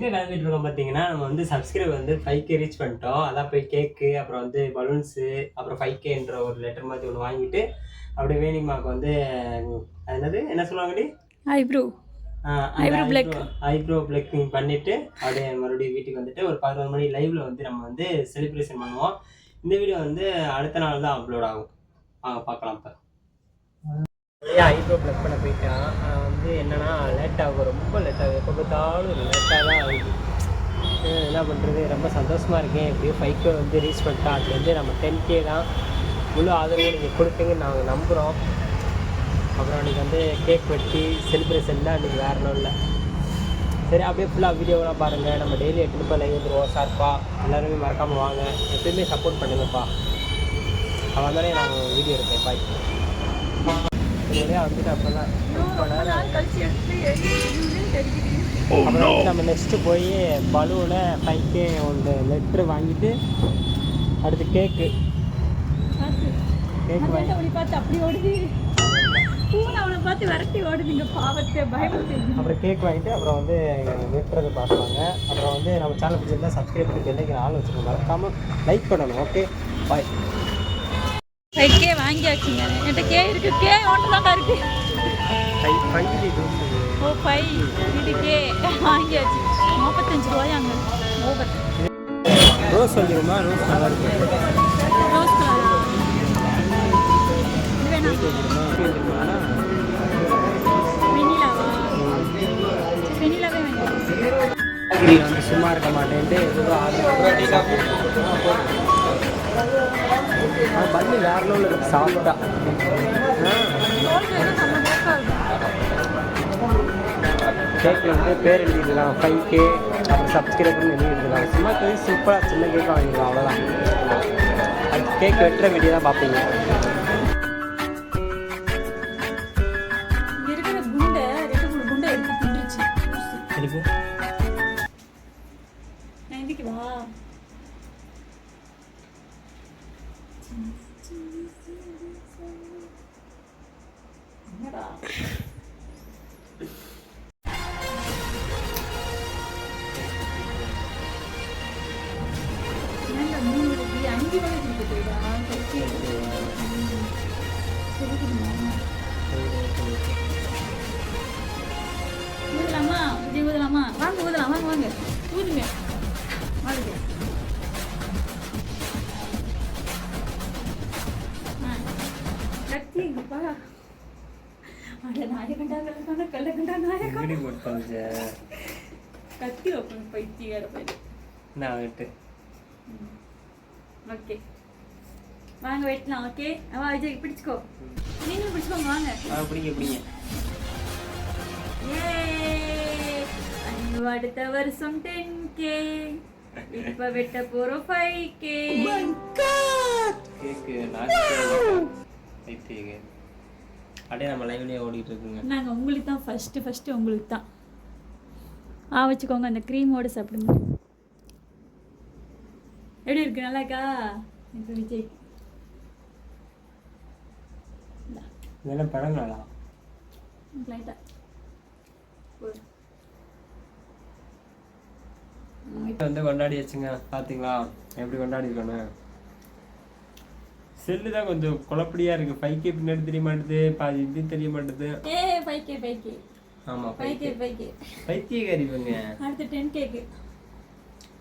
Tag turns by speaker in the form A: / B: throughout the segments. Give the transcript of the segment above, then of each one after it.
A: எங்கே கிளம்பிட்டு இருக்கோம் பார்த்தீங்கன்னா நம்ம வந்து சப்ஸ்கிரைப் வந்து ஃபைவ் கே ரீச் பண்ணிட்டோம். அதான் போய் கேக்கு அப்புறம் வந்து பலூன்ஸு அப்புறம் ஃபைவ் கேன்ற ஒரு லெட்டர் மாதிரி ஒன்று வாங்கிட்டு அப்படியே வேணிமாக்கு வந்து என்னது? என்ன சொல்லுவாங்கடி
B: eyebrow Eyebrow. black.
A: Eyebrow plucking பண்ணிட்டு அப்படியே மறுபடியும் வீட்டுக்கு வந்துட்டு ஒரு பதினொரு மணி லைவ்ல வந்து நம்ம வந்து செலிப்ரேஷன் பண்ணுவோம். இந்த வீடியோ வந்து அடுத்த நாள் தான் அப்லோட் ஆகும். வாங்க பார்க்கலாம் இப்போ. ஐப்ரோ ப்ளக் பண்ண போயிட்டான் வந்து என்னன்னா லேட் ஆகும். ரொம்ப லேட் ஆகும். எப்போ பார்த்தாலும் லேட்டாக தான் ஆகுது. என்ன பண்ணுறது ரொம்ப சந்தோஷமாக இருக்கேன். எப்படியோ ஃபைவ் கே வந்து ரீச் பண்ணிட்டோம் அது வந்து நம்ம டென் கே தான் முழு ஆதரவு நீங்கள் கொடுப்பீங்கன்னு நாங்கள் நம்புகிறோம் அப்புறம் அன்றைக்கி வந்து கேக் வெட்டி செலிப்ரேஷன் தான் அன்றைக்கி வேறு ஒன்றும் இல்லை. சரி அப்படியே ஃபுல்லாக வீடியோவெலாம் பாருங்கள் நம்ம டெய்லி எட்டு முப்பது லைவ் வந்துடுவோம் சார்ப்பா எல்லாருமே மறக்காமல் வாங்க. எப்பயுமே சப்போர்ட் பண்ணுங்கப்பா. அவன் தானே நான் வீடியோ எடுப்பேன் பாய் வந்துட்டு அப்போ தான் அப்புறம் வந்து நம்ம நெக்ஸ்ட்டு போய் பலூனை ஃபைவ் கே ஒன்று லெட்ரு வாங்கிட்டு அடுத்து கேக்கு கேக் வாங்கி
B: அவனை பார்த்து அப்படி ஓடுது. பூனை அவனை பார்த்து விரட்டி ஓடுதுங்க பாவத்தை பயப்படுத்து
A: அப்புறம் கேக் வாங்கிட்டு அப்புறம் வந்து வெட்டுறது பார்க்கலாங்க அப்புறம் வந்து நம்ம சேனல் பிடிச்சிருந்தா சப்ஸ்கிரைப் பண்ணி பெல்லைக்கு ஆள் மறக்காமல் லைக் பண்ணணும் ஓகே பாய்
B: கே வாங்கியாச்சுங்க. என்கிட்ட கே இருக்கு. கே ஒன்று தான் இருக்கு ஓ பை இது கே வாங்கியாச்சு. முப்பத்தஞ்சு ரூபாயாங்க. ஓவர்.
A: ரோஸ் வந்துருமா ரோஸ் நல்லா இருக்கு.
B: ரோஸ்
A: சும்மா இருக்க மாட்டேன்ட்டு பண்ணி வேற லெவலில் இருக்கு சாப்பிட்டா கேக்கில் வந்து பேர் எழுதிடலாம் ஃபைவ் கே சப்ஸ்கிரைப்னு எழுதிடலாம் சும்மா போய் சூப்பராக சின்ன கேக்காக வாங்கிடலாம் அவ்வளோதான் அது கேக் வெட்டுற வீடியோ தான் பார்ப்பீங்க
B: இங்க ஊதலாமா? விஜய் ஊதலாமா? வாங்க ஊதலாம் வாங்க வாங்க. ஊதுங்க. வாங்க கத்தி வைப்பேன் பைத்தியார போய்
A: நான் வந்துட்டு
B: ஓகே. வாங்க வெட்டலாம் ஓகே? அவா விஜய் பிடிச்சுக்கோ. நீங்களும் பிடிச்சுக்கோங்க வாங்க.
A: ஆ பிடிங்க பிடிங்க!
B: ஐயோ, அடுத்த வருஷம் டென் கே இப்ப வெட்ட போறோம் ஃபைவ் கே
A: கேக்கு அப்படியே நம்ம லைவ்லேயே ஓடிட்டு இருக்குங்க.
B: நாங்க உங்களுக்கு தான் ஃபர்ஸ்ட் ஃபர்ஸ்ட் உங்களுக்கு தான். ஆ வச்சுக்கோங்க அந்த க்ரீமோட சாப்பிடுங்க. எப்படி இருக்கு? நல்லா இருக்கா? எனக்கு விஜய்.
A: இதெல்லாம் பழங்களா
B: லைட்டா
A: வீட்டை வந்து கொண்டாடியாச்சுங்க. பார்த்தீங்களா எப்படி கொண்டாடிருக்கணும் செல்லு தான் கொஞ்சம் குழப்படியா இருக்கு. ஃபைவ் கே பின்னாடி தெரிய மாட்டுது. பாதி இது தெரிய மாட்டுது.
B: A five K five K
A: ஆமா
B: ஃபைவ் கே ஃபைவ் கே
A: பைத்தியக்காரி இவங்க.
B: அடுத்து டென் கேக்கு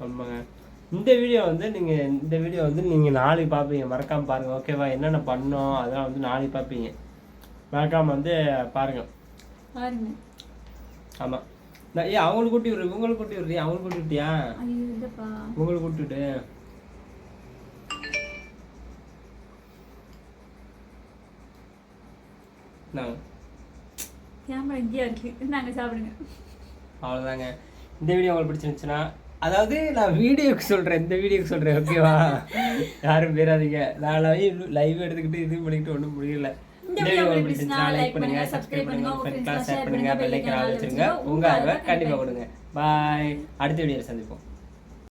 A: ஆமாங்க இந்த வீடியோ வந்து நீங்க இந்த வீடியோ வந்து நீங்க நாளைக்கு பார்ப்பீங்க. மறக்காம பாருங்க. ஓகேவா என்னென்ன பண்ணோம்? அதெல்லாம் வந்து நாளைக்கு பார்ப்பீங்க. மறக்காம வந்து பாருங்க.
B: பாருங்க.
A: ஆமா. நான் ஏ அவங்களுக்கு கூட்டி விடுறேன் உங்களுக்கு கூட்டி விடுறியா அவங்களுக்கு கூட்டி விட்டியா உங்களுக்கு நான்
B: கேமரா இங்கேயா இருக்கு? நாங்க சாப்பிடுங்க.
A: அவ்வளோதாங்க இந்த வீடியோ உங்களுக்கு பிடிச்சிருந்துச்சுன்னா அதாவது நான் வீடியோக்கு சொல்கிறேன் இந்த வீடியோக்கு சொல்கிறேன் ஓகேவா யாரும் பேராதீங்க. நான் லைவ் லைவ் எடுத்துக்கிட்டு இது பண்ணிக்கிட்டு ஒன்றும் முடியல இந்த வீடியோ உங்களுக்கு பிடிச்சிருந்துச்சுன்னா லைக் பண்ணுங்க சப்ஸ்கிரைப் பண்ணுங்க உங்க ஃப்ரெண்ட்ஸ்லாம் ஷேர் பண்ணுங்க பெல் ஐக்கன் வச்சிருங்க. உங்க ஆதரவை கண்டிப்பாக கொடுங்க. பாய் அடுத்த வீடியோவில் சந்திப்போம்.